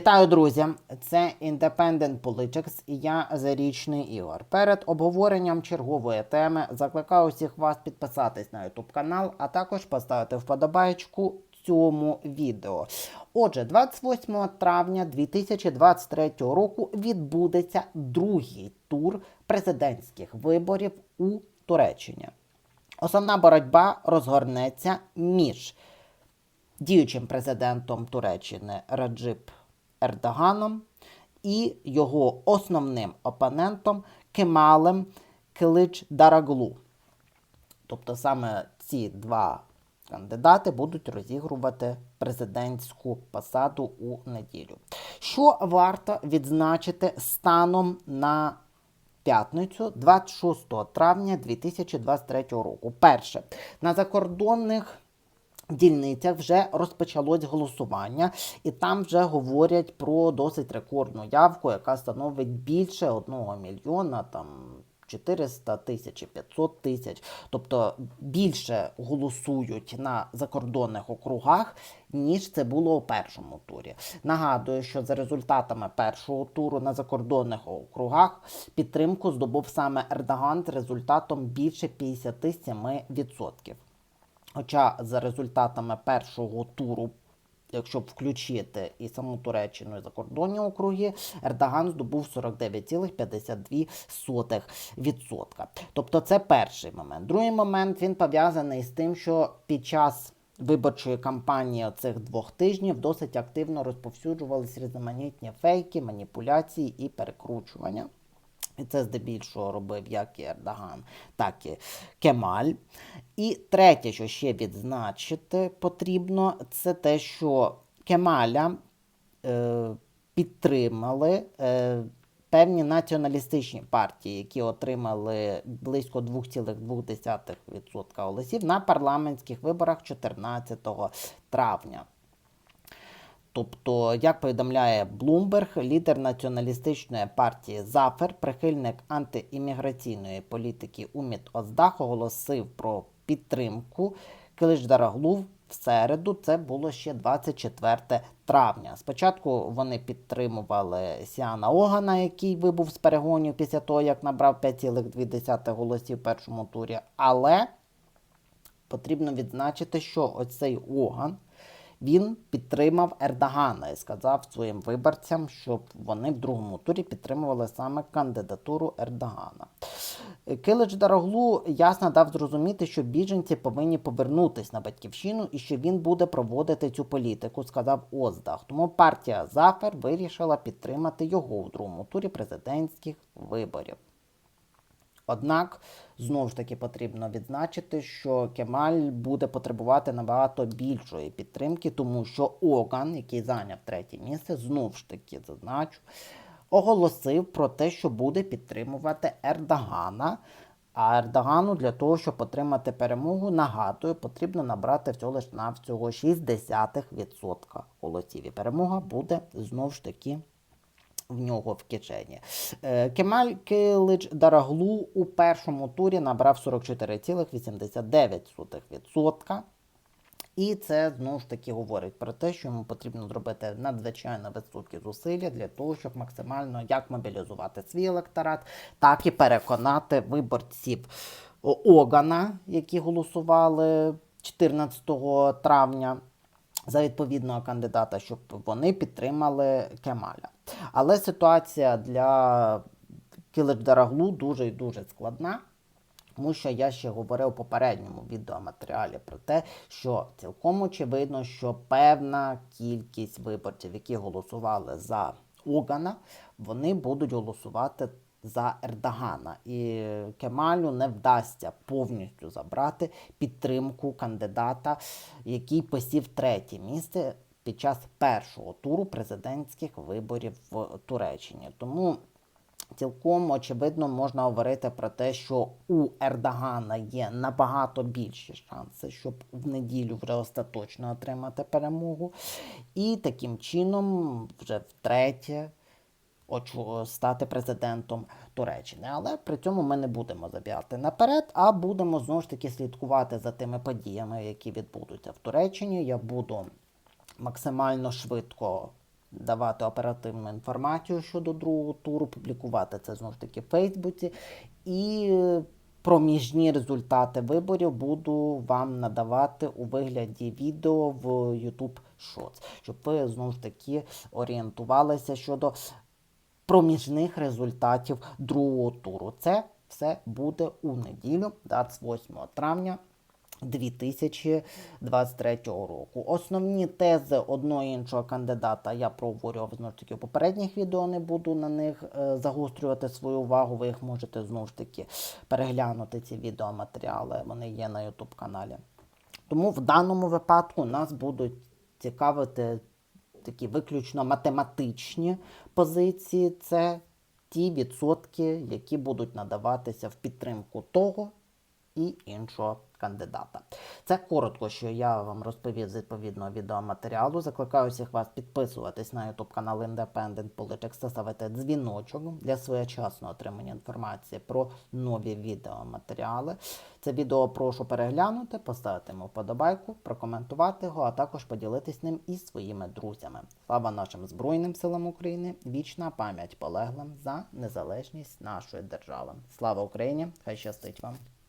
Вітаю, друзі! Це Independent Politics і я Зарічний Ігор. Перед обговоренням чергової теми закликаю всіх вас підписатись на YouTube канал, а також поставити вподобайку цьому відео. Отже, 28 травня 2023 року відбудеться другий тур президентських виборів у Туреччині. Основна боротьба розгорнеться між діючим президентом Туреччини Раджип Ердоганом і його основним опонентом Кемалем Килич Дараглу. Тобто саме ці два кандидати будуть розігрувати президентську посаду у неділю. Що варто відзначити станом на п'ятницю 26 травня 2023 року? Перше, на закордонних дільницях вже розпочалось голосування, і там вже говорять про досить рекордну явку, яка становить більше 1 мільйона там. 400 тисяч і 500 тисяч, тобто більше голосують на закордонних округах, ніж це було у першому турі. Нагадую, що за результатами першого туру на закордонних округах підтримку здобув саме Ердоган з результатом більше 57%. Хоча за результатами першого туру, якщо включити і саму Туреччину і закордонні округи, Ердоган здобув 49,52%. Тобто це перший момент. Другий момент він пов'язаний з тим, що під час виборчої кампанії цих двох тижнів досить активно розповсюджувалися різноманітні фейки, маніпуляції і перекручування. І це здебільшого робив як і Ердоган, так і Кемаль. І третє, що ще відзначити потрібно, це те, що Кемаля е, підтримали е, певні націоналістичні партії, які отримали близько 2,2% голосів на парламентських виборах 14 травня. Тобто, як повідомляє Блумберг, лідер націоналістичної партії Зафер, прихильник антиімміграційної політики Уміт Оздах, оголосив про підтримку Киличдараглу в середу. Це було ще 24 травня. Спочатку вони підтримували Сіана Огана, який вибув з перегонів після того, як набрав 5,2 голосів в першому турі. Але потрібно відзначити, що оцей Оган він підтримав Ердогана і сказав своїм виборцям, щоб вони в другому турі підтримували саме кандидатуру Ердогана. Килич Дароглу ясно дав зрозуміти, що біженці повинні повернутися на батьківщину і що він буде проводити цю політику, сказав Оздах. Тому партія Зафер вирішила підтримати його у другому турі президентських виборів. Однак, знову ж таки, потрібно відзначити, що Кемаль буде потребувати набагато більшої підтримки, тому що Оган, який зайняв третє місце, знову ж таки зазначу, оголосив про те, що буде підтримувати Ердогана. А Ердогану для того, щоб отримати перемогу, нагадую, потрібно набрати всього лиш навсього 0,6% голосів. І перемога буде знову ж таки в нього в кишені. Е, Кемаль Килич Дараглу у першому турі набрав 44,89%. І це знову ж таки говорить про те, що йому потрібно зробити надзвичайно високі зусилля для того, щоб максимально як мобілізувати свій електорат, так і переконати виборців Огана, які голосували 14 травня за відповідного кандидата, щоб вони підтримали Кемаля. Але ситуація для Кілич-Дараглу дуже і дуже складна. Тому що я ще говорив у попередньому відеоматеріалі про те, що цілком очевидно, що певна кількість виборців, які голосували за Огана, вони будуть голосувати за Ердогана. І Кемалю не вдасться повністю забрати підтримку кандидата, який посів третє місце під час першого туру президентських виборів в Туреччині. Тому цілком очевидно можна говорити про те, що у Ердогана є набагато більші шанси, щоб в неділю вже остаточно отримати перемогу. І таким чином, вже втретє. Стати президентом Туреччини, але при цьому ми не будемо забігати наперед, а будемо знову ж таки слідкувати за тими подіями, які відбудуться в Туреччині. Я буду максимально швидко давати оперативну інформацію щодо другого туру, публікувати це знову ж таки в Фейсбуці. І проміжні результати виборів буду вам надавати у вигляді відео в YouTube Shorts, щоб ви знову ж таки орієнтувалися щодо проміжних результатів другого туру. Це все буде у неділю, 28 травня. 2023 року. Основні тези одного іншого кандидата я проговорював знову ж таки у попередніх відео, не буду на них е, загострювати свою увагу. Ви їх можете знову ж таки переглянути ці відеоматеріали. Вони є на YouTube каналі. Тому в даному випадку нас будуть цікавити такі виключно математичні позиції. Це ті відсотки, які будуть надаватися в підтримку того і іншого кандидата. Це коротко, що я вам розповів з відповідного відеоматеріалу. Закликаю всіх вас підписуватись на YouTube канал Independent Politics та ставити дзвіночок для своєчасного отримання інформації про нові відеоматеріали. Це відео прошу переглянути, поставити йому вподобайку, прокоментувати його, а також поділитись ним із своїми друзями. Слава нашим Збройним силам України! Вічна пам'ять полеглим за незалежність нашої держави. Слава Україні! Хай щастить вам!